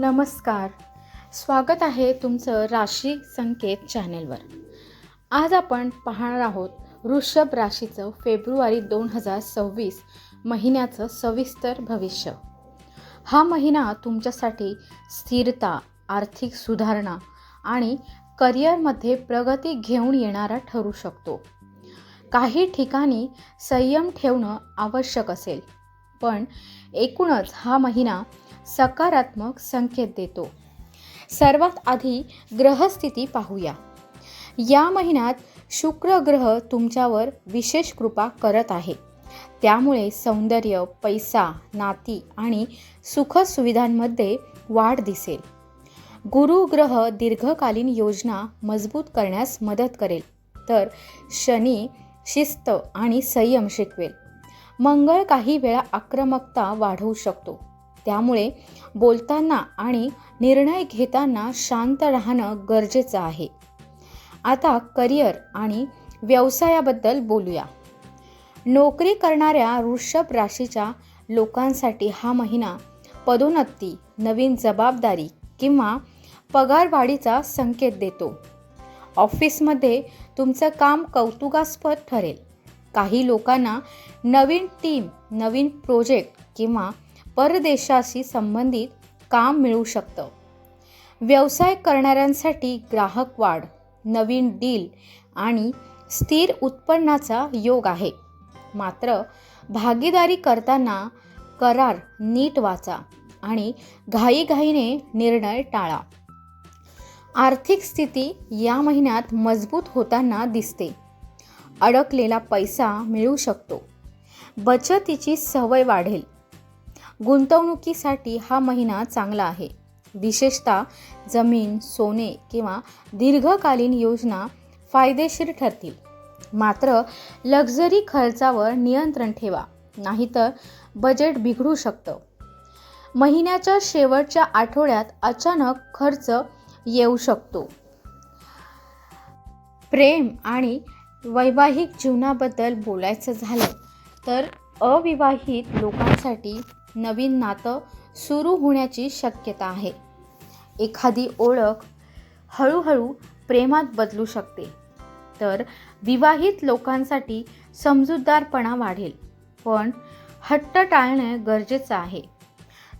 नमस्कार. स्वागत आहे तुमचं राशी संकेत चॅनेलवर. आज आपण पाहणार आहोत वृषभ राशीचं फेब्रुवारी दोन हजार सव्वीस महिन्याचं सविस्तर भविष्य. हा महिना तुमच्यासाठी स्थिरता आर्थिक सुधारणा आणि करिअरमध्ये प्रगती घेऊन येणारा ठरू शकतो. काही ठिकाणी संयम ठेवणं आवश्यक असेल पण एकूणच हा महिना सकारात्मक संकेत देतो. सर्वात आधी ग्रहस्थिती पाहूया. या महिन्यात शुक्र ग्रह तुमच्यावर विशेष कृपा करत आहे. त्यामुळे सौंदर्य पैसा नाती आणि सुखसुविधांमध्ये वाढ दिसेल. गुरु ग्रह दीर्घकालीन योजना मजबूत करण्यास मदत करेल. तर शनी शिस्त आणि संयम शिकवेल. मंगळ काही वेळा आक्रमकता वाढवू शकतो. त्यामुळे बोलताना आणि निर्णय घेताना शांत राहणं गरजेचं आहे. आता करिअर आणि व्यवसायाबद्दल बोलूया. नोकरी करणाऱ्या वृषभ राशीच्या लोकांसाठी हा महिना पदोन्नती नवीन जबाबदारी किंवा पगारवाढीचा संकेत देतो. ऑफिसमध्ये तुमचं काम कौतुकास्पद ठरेल. काही लोकांना नवीन टीम नवीन प्रोजेक्ट किंवा परदेशाशी संबंधित काम मिळू शकतं. व्यवसाय करणाऱ्यांसाठी ग्राहक वाढ नवीन डील आणि स्थिर उत्पन्नाचा योग आहे. मात्र भागीदारी करताना करार नीट वाचा आणि घाईघाईने निर्णय टाळा. आर्थिक स्थिती या महिन्यात मजबूत होताना दिसते. अडकलेला पैसा मिळू शकतो. बचतीची सवय वाढेल. गुंतवणुकीसाठी हा महिना चांगला आहे. विशेषतः जमीन सोने किंवा दीर्घकालीन योजना फायदेशीर ठरतील. मात्र लक्झरी खर्चावर नियंत्रण ठेवा नाहीतर बजेट बिघडू शकतं. महिन्याच्या शेवटच्या आठवड्यात अचानक खर्च येऊ शकतो. प्रेम आणि वैवाहिक जीवनाबद्दल बोलायचं झालं तर अविवाहित लोकांसाठी नवीन नातं सुरू होण्याची शक्यता आहे. एखादी ओळख हळूहळू प्रेमात बदलू शकते. तर विवाहित लोकांसाठी समजूतदारपणा वाढेल. पण हट्ट टाळणे गरजेचं आहे.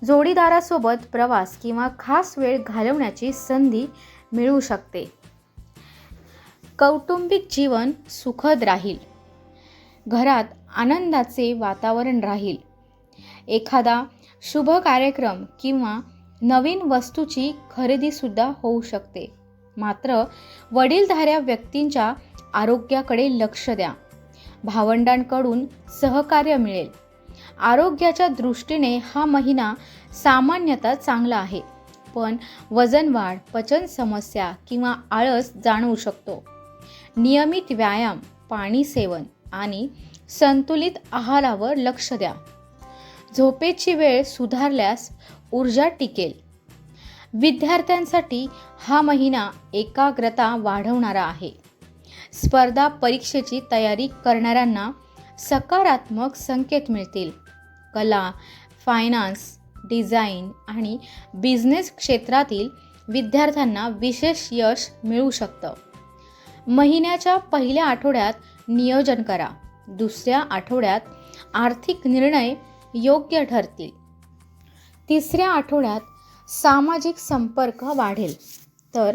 जोडीदारासोबत प्रवास किंवा खास वेळ घालवण्याची संधी मिळू शकते. कौटुंबिक जीवन सुखद राहील. घरात आनंदाचे वातावरण राहील. एखादा शुभ कार्यक्रम किंवा नवीन वस्तूची खरेदीसुद्धा होऊ शकते. मात्र वडीलधाऱ्या व्यक्तींच्या आरोग्याकडे लक्ष द्या. भावंडांकडून सहकार्य मिळेल. आरोग्याच्या दृष्टीने हा महिना सामान्यतः चांगला आहे पण वजन वाढ पचन समस्या किंवा आळस जाणवू शकतो. नियमित व्यायाम पाणी सेवन आणि संतुलित आहारावर लक्ष द्या. झोपेची वेळ सुधारल्यास ऊर्जा टिकेल. विद्यार्थ्यांसाठी हा महिना एकाग्रता वाढवणारा आहे. स्पर्धा परीक्षेची तयारी करणाऱ्यांना सकारात्मक संकेत मिळतील. कला फायनान्स डिझाईन आणि बिझनेस क्षेत्रातील विद्यार्थ्यांना विशेष यश मिळू शकतं. महिन्याच्या पहिल्या आठवड्यात नियोजन करा. दुसऱ्या आठवड्यात आर्थिक निर्णय योग्य ठरतील. तिसऱ्या आठवड्यात सामाजिक संपर्क वाढेल. तर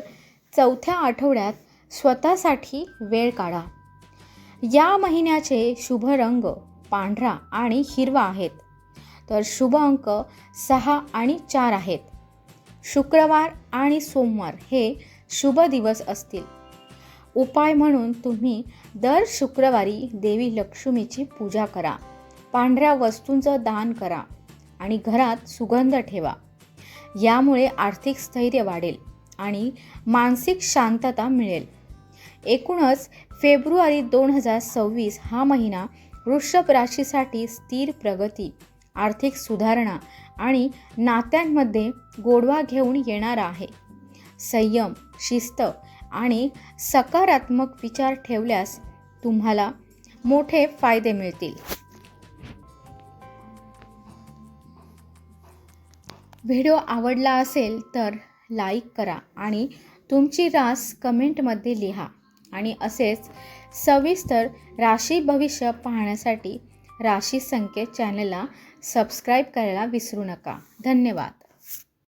चौथ्या आठवड्यात स्वतःसाठी वेळ काढा. या महिन्याचे शुभ रंग पांढरा आणि हिरवा आहेत. तर शुभ अंक सहा आणि चार आहेत. शुक्रवार आणि सोमवार हे शुभ दिवस असतील. उपाय म्हणून तुम्ही दर शुक्रवारी देवी लक्ष्मीची पूजा करा. पांढऱ्या वस्तूंचं दान करा आणि घरात सुगंध ठेवा. यामुळे आर्थिक स्थैर्य वाढेल आणि मानसिक शांतता मिळेल. एकूणच फेब्रुवारी दोन हजार सव्वीस हा महिना वृषभ राशीसाठी स्थिर प्रगती आर्थिक सुधारणा आणि नात्यांमध्ये गोडवा घेऊन येणारा आहे. संयम शिस्त आणि सकारात्मक विचार ठेवल्यास तुम्हाला मोठे फायदे मिळतील. व्हिडिओ आवडला असेल तर लाईक करा आणि तुमची रास कमेंटमध्ये लिहा. आणि असेच सविस्तर राशी भविष्य पाहण्यासाठी राशी संकेत चॅनलला सबस्क्राईब करायला विसरू नका. धन्यवाद.